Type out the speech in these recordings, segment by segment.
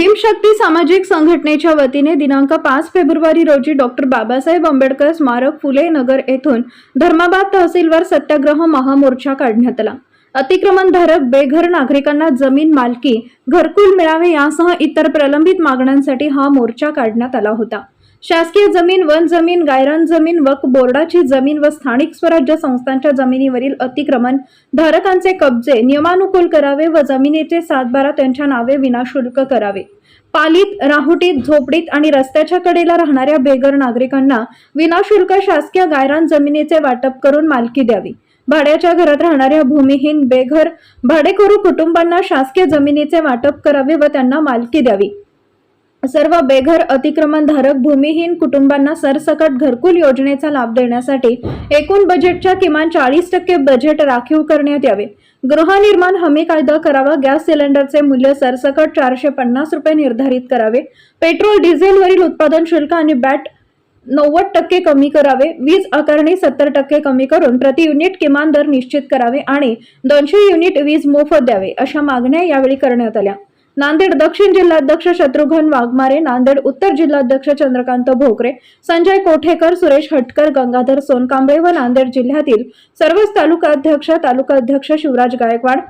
भीमशक्ती सामाजिक संघटनेच्या वतीने दिनांक पाच फेब्रुवारी रोजी डॉक्टर बाबासाहेब आंबेडकर स्मारक फुले नगर येथून धर्माबाद तहसीलवर सत्याग्रह महामोर्चा काढण्यात आला. अतिक्रमणधारक बेघर नागरिकांना जमीन मालकी घरकुल मिळावे यासह इतर प्रलंबित मागण्यांसाठी हा मोर्चा काढण्यात आला होता. शासकीय जमीन वन जमीन गायरान जमीन वक बोर्डाची जमीन व स्थानिक स्वराज्य संस्थांच्या जमिनीवरील अतिक्रमण धारकांचे कब्जे नियमानुकूल करावे व जमिनीचे सातबारा त्यांच्या नावे विनाशुल्क करावे. पालीत राहुटीत झोपडीत आणि रस्त्याच्या कडेला राहणाऱ्या बेघर नागरिकांना विनाशुल्क शासकीय गायरान जमिनीचे वाटप करून मालकी द्यावी. भाड्याच्या घरात राहणाऱ्या भूमिहीन बेघर भाडेकरू कुटुंबांना शासकीय जमिनीचे वाटप करावे व त्यांना मालकी द्यावी. सर्व बेघर अतिक्रमणधारक भूमिहीन कुटुंबांना सरसकट घरकुल योजनेचा लाभ देण्यासाठी एकूण बजेटच्या किमान चाळीस टक्के बजेट राखीव करण्यात यावे. गृहनिर्माण हमी कायदा करावा गॅस सिलेंडरचे मूल्य सरसकट चारशे पन्नास रुपये निर्धारित करावे. पेट्रोल डिझेलवरील उत्पादन शुल्क आणि बॅट नव्वद टक्के कमी करावे. वीज आकारणी सत्तर टक्के कमी करून प्रति युनिट किमान दर निश्चित करावे आणि दोनशे युनिट वीज मोफत द्यावे अशा मागण्या यावेळी करण्यात आल्या. नांदेड दक्षिण जिल्हाध्यक्ष शत्रुघ्न वाघमारे नांदेड उत्तर जिल्हाध्यक्ष चंद्रकांत भोकरे संजय कोठेकर सुरेश हटकर गंगाधर सोनकांबळे व नांदेड जिल्ह्यातील सर्वच तालुकाध्यक्ष तालुकाध्यक्ष शिवराज गायकवाड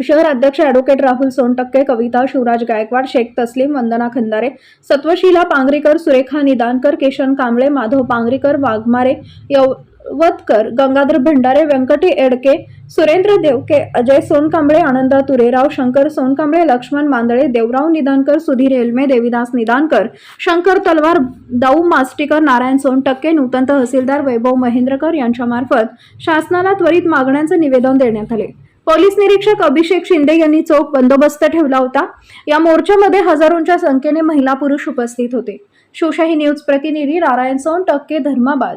शहर अध्यक्ष ॲडव्होकेट राहुल सोनटक्के कविता शिवराज गायकवाड शेख तस्लीम वंदना खंदारे सत्वशीला पांगरीकर सुरेखा निदानकर किशन कांबळे माधव पांगरीकर वाघमारे यव वतकर गंगाधर भंडारे व्यंकटी एडके सुरेंद्र देवके अजय सोनकांबळे आनंदा तुरेराव शंकर सोनकांबळे लक्ष्मण मांदळे देवराव निदानकर सुधीर एलमे देविदास निदानकर शंकर तलवार दाऊ मास्टिकर नारायण सोनटक्के नूतन तहसीलदार वैभव महेंद्रकर यांच्यामार्फत शासनाला त्वरित मागण्यांचे निवेदन देण्यात आले. पोलीस निरीक्षक अभिषेक शिंदे यांनी चोख बंदोबस्त ठेवला होता. या मोर्चामध्ये हजारोंच्या संख्येने महिला पुरुष उपस्थित होते. शिवशाही न्यूज प्रतिनिधी नारायण सोन टक्के धर्माबाद.